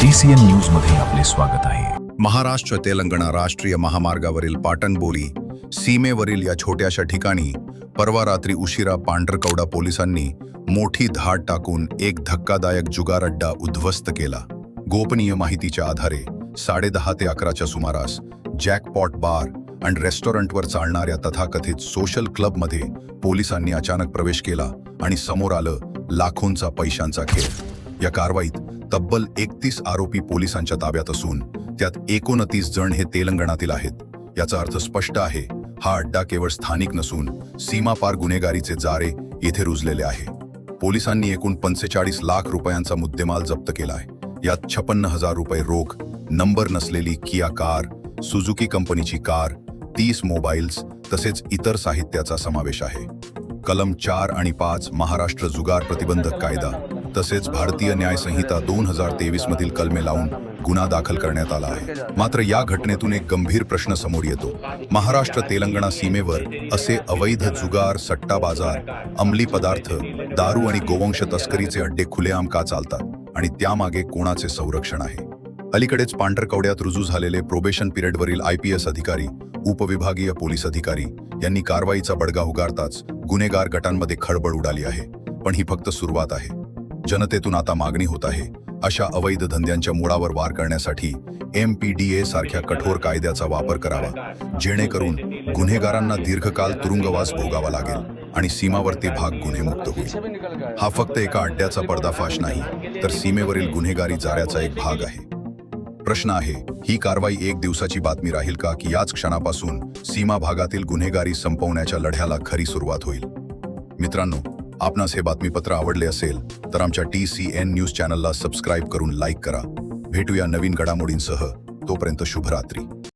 TCN न्यूजमध्ये आपले स्वागत आहे. महाराष्ट्र तेलंगणा राष्ट्रीय महामार्गावरील पाटणबोली सीमेवरील या छोट्याशा ठिकाणी परवा रात्री उशिरा पांढरकवडा पोलिसांनी मोठी धाड टाकून एक धक्कादायक जुगार अड्डा उद्ध्वस्त केला. गोपनीय माहितीच्या आधारे साडेदहा ते अकराच्या सुमारास जॅकपॉट बार आणि रेस्टॉरंटवर चालणाऱ्या तथाकथित सोशल क्लबमध्ये पोलिसांनी अचानक प्रवेश केला आणि समोर आलं लाखोंचा पैशांचा खेळ. या कारवाईत तब्बल एकतीस आरोपी पोलिसांच्या ताब्यात असून त्यात एकोणतीस जण हे तेलंगणातील आहेत. याचा अर्थ स्पष्ट आहे हा अड्डा केवळ स्थानिक नसून सीमापार गुन्हेगारीचे जारे येथे रुजलेले आहे. पोलिसांनी एकूण पंचेचाळीस लाख रुपयांचा मुद्देमाल जप्त केलाय. यात छपन्न हजार रुपये रोख नंबर नसलेली किया कार सुझुकी कंपनीची कार तीस मोबाईल्स तसेच इतर साहित्याचा समावेश आहे. कलम चार आणि पाच महाराष्ट्र जुगार प्रतिबंधक कायदा. तसेच भारतीय न्याय संहिता दोन हजार तेवीस मधील कलमे लावून गुन्हा दाखल करण्यात आला आहे. मात्र या घटनेतून एक गंभीर प्रश्न समोर येतो. महाराष्ट्र तेलंगणा सीमेवर असे अवैध जुगार सट्टा बाजार अंमली पदार्थ दारू आणि गोवंश तस्करीचे अड्डे खुलेआम का चालतात? आणि त्यामागे कोणाचे संरक्षण आहे? अलीकडेच पांढरकवड्यात रुजू झालेले प्रोबेशन पिरियडवरील आय पी एस अधिकारी उपविभागीय पोलीस अधिकारी यांनी कारवाईचा बडगा उगारताच गुन्हेगार गटांमध्ये खळबळ उडाली आहे. पण ही फक्त सुरुवात आहे. जनतेतून आता मागणी होत आहे. अशा अवैध धंद्यांच्या मुळावर वार करण्यासाठी एम पी डी ए सारख्या कठोर कायद्याचा वापर करावा. जेणेकरून गुन्हेगारांना दीर्घकाल तुरुंगवास भोगावा लागेल आणि सीमावर्ती भाग गुन्हेमुक्त होईल. हा फक्त एका अड्ड्याचा पर्दाफाश नाही तर सीमेवरील गुन्हेगारी जाऱ्याचा एक भाग आहे. प्रश्न आहे ही कारवाई एक दिवसाची बातमी राहील का की याच क्षणापासून सीमा भागातील गुन्हेगारी संपवण्याच्या लढ्याला खरी सुरुवात होईल? मित्रांनो आपणास हे बातमीपत्र आवडले असेल तर आमच्या टी सी एन न्यूज चॅनलला सबस्क्राईब करून लाईक करा. भेटूया नवीन घडामोडींसह. तोपर्यंत शुभरात्री.